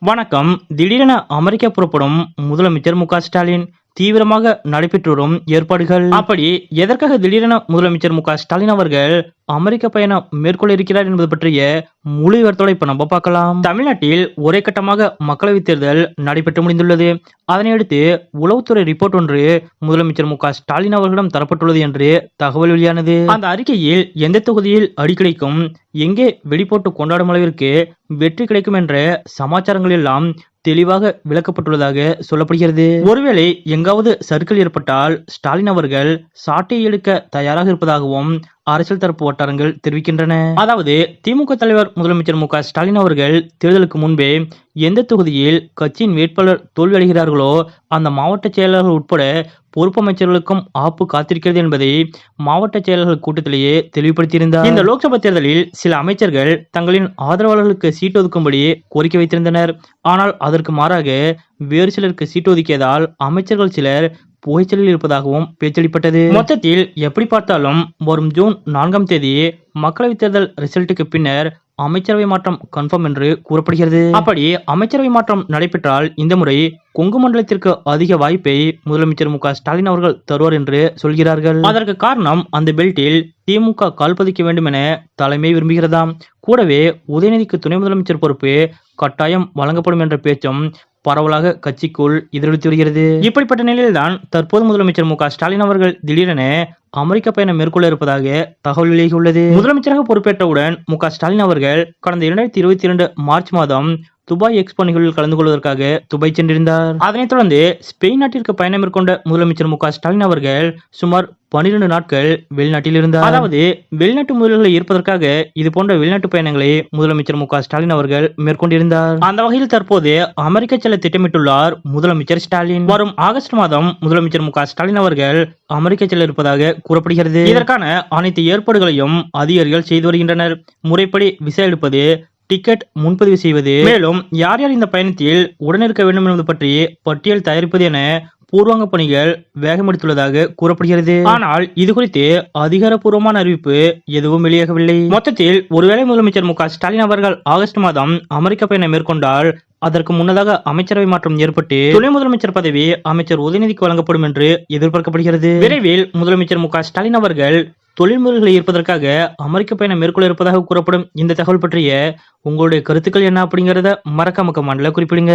வணக்கம். திடீரென அமெரிக்கா புறப்படும் முதலமைச்சர் மு க ஸ்டாலின். தீவிரமாக நடைபெற்று வரும் ஏற்பாடுகள். அப்படி எதற்காக திடீரென முதலமைச்சர் மு ஸ்டாலின் அவர்கள் அமெரிக்க பயணம் மேற்கொள்ள இருக்கிறார் என்பது பற்றிய முழு விவரத்தோட இப்ப நம்ம பார்க்கலாம். தமிழ்நாட்டில் ஒரே கட்டமாக மக்களவைத் தேர்தல் நடைபெற்று முடிந்துள்ளது. அதனையடுத்து உளவுத்துறை ரிப்போர்ட் ஒன்று முதலமைச்சர் மு ஸ்டாலின் அவர்களிடம் தரப்பட்டுள்ளது என்று தகவல் வெளியானது. அந்த அறிக்கையில் எந்த தொகுதியில் அடிக்கடிக்கும் எங்கே வெடிப்போட்டு கொண்டாடும் அளவிற்கு வெற்றி கிடைக்கும் என்ற சமாச்சாரங்கள் எல்லாம் தெளிவாக விளக்கப்பட்டுள்ளதாக சொல்லப்படுகிறது. ஒருவேளை எங்காவது சறுக்கல் ஏற்பட்டால் ஸ்டாலின் அவர்கள் சாட்டை எடுக்க தயாராக இருப்பதாகவும் அரசியல் தரப்பு வட்டாரங்கள் தெரிவிக்கின்றன. அதாவது திமுக தலைவர் முதலமைச்சர் மு ஸ்டாலின் அவர்கள் தேர்தலுக்கு முன்பே எந்த தொகுதியில் கட்சியின் வேட்பாளர் தோல்வியடைகிறார்களோ அந்த மாவட்ட செயலாளர்கள் உட்பட பொறுப்பு அமைச்சர்களுக்கும் ஆப்பு காத்திருக்கிறது என்பதை மாவட்ட செயலாளர்கள் கூட்டத்திலேயே தெளிவுபடுத்தியிருந்தார். இந்த லோக்சபா தேர்தலில் சில அமைச்சர்கள் தங்களின் ஆதரவாளர்களுக்கு சீட்டு ஒதுக்கும்படி கோரிக்கை வைத்திருந்தனர். ஆனால் அதற்கு மாறாக வேறு சிலருக்கு சீட்டு ஒதுக்கியதால் அமைச்சர்கள் சிலர் புகைச்சலில் இருப்பதாகவும் பேச்சளிப்பட்டது மொத்தத்தில் எப்படி பார்த்தாலும் வரும் ஜூன் நான்காம் தேதி மக்களவைத் தேர்தல் ரிசல்ட்டுக்கு பின்னர் அமைச்சரவை மாற்றம் கன்ஃபார்ம் என்று கூறப்படுகிறது. அப்படி அமைச்சரவை மாற்றம் நடைபெற்றால் இந்த முறை கொங்கு மண்டலத்திற்கு அதிக வாய்ப்பை முதலமைச்சர் மு ஸ்டாலின் அவர்கள் தருவார் என்று சொல்கிறார்கள். அதற்கு காரணம் அந்த பெல்ட்டில் திமுக கால் பதிக்க வேண்டும் என தலைமை விரும்புகிறதாம். கூடவே உதயநிதிக்கு துணை முதலமைச்சர் பொறுப்பு கட்டாயம் வழங்கப்படும் என்ற பேச்சும் பரவலாக கட்சிக்குள் எதிரொலித்து வருகிறது. இப்படிப்பட்ட நிலையில்தான் தற்போது முதலமைச்சர் மு ஸ்டாலின் அவர்கள் திடீரென அமெரிக்க பயணம் மேற்கொள்ள இருப்பதாக தகவல் வெளியாகியுள்ளது. முதலமைச்சராக பொறுப்பேற்றவுடன் மு ஸ்டாலின் அவர்கள் கடந்த இரண்டாயிரத்தி இருபத்தி இரண்டு மார்ச் மாதம் துபாய் எக்ஸ்போ நிகழ்வில் கலந்து கொள்வதற்காக துபாய் சென்றிருந்தார். அதனைத் தொடர்ந்து ஸ்பெயின் நாட்டிற்கு பயணம் மேற்கொண்ட முதலமைச்சர் மு ஸ்டாலின் அவர்கள் சுமார் பனிரெண்டு நாட்கள் வெளிநாட்டில் இருந்தார். அதாவது வெளிநாட்டு முதல்களை ஈர்ப்பதற்காக இது போன்ற வெளிநாட்டு பயணங்களை முதலமைச்சர் மு ஸ்டாலின் அவர்கள் மேற்கொண்டிருந்தார். அந்த வகையில் தற்போது அமெரிக்க செல்ல திட்டமிட்டுள்ளார் முதலமைச்சர் ஸ்டாலின். வரும் ஆகஸ்ட் மாதம் முதலமைச்சர் மு ஸ்டாலின் அவர்கள் அமெரிக்க செல்ல இருப்பதாக கூறப்படுகிறது. இதற்கான அனைத்து ஏற்பாடுகளையும் அதிகாரிகள் செய்து வருகின்றனர். முறைப்படி விசா எடுப்பது டிக்கெட் முன்பதிவு செய்வது. மேலும் யார் யார் இந்த பயணத்தில் உடனிருக்க வேண்டும் என்பது பற்றி பட்டியல் தயாரிப்பது என பூர்வாங்க பணிகள் வேகமெடுத்துள்ளதாக கூறப்படுகிறது. ஆனால் இது குறித்து அதிகாரப்பூர்வமான அறிவிப்பு எதுவும் வெளியாகவில்லை. மொத்தத்தில் ஒருவேளை முதலமைச்சர் மு ஸ்டாலின் அவர்கள் ஆகஸ்ட் மாதம் அமெரிக்க பயணம் மேற்கொண்டால் அதற்கு முன்னதாக அமைச்சரவை மாற்றம் ஏற்பட்டு துணை முதலமைச்சர் பதவி அமைச்சர் உதயநிதிக்கு வழங்கப்படும் என்று எதிர்பார்க்கப்படுகிறது. விரைவில் முதலமைச்சர் மு ஸ்டாலின் அவர்கள் தொழில்முறைகளை ஈர்ப்பதற்காக அமெரிக்க பயணம் மேற்கொள்ள இருப்பதாக கூறப்படும் இந்த தகவல் பற்றிய உங்களுடைய கருத்துக்கள் என்ன அப்படிங்கிறத மறக்காம கமெண்ட்ல குறிப்பிடுங்க.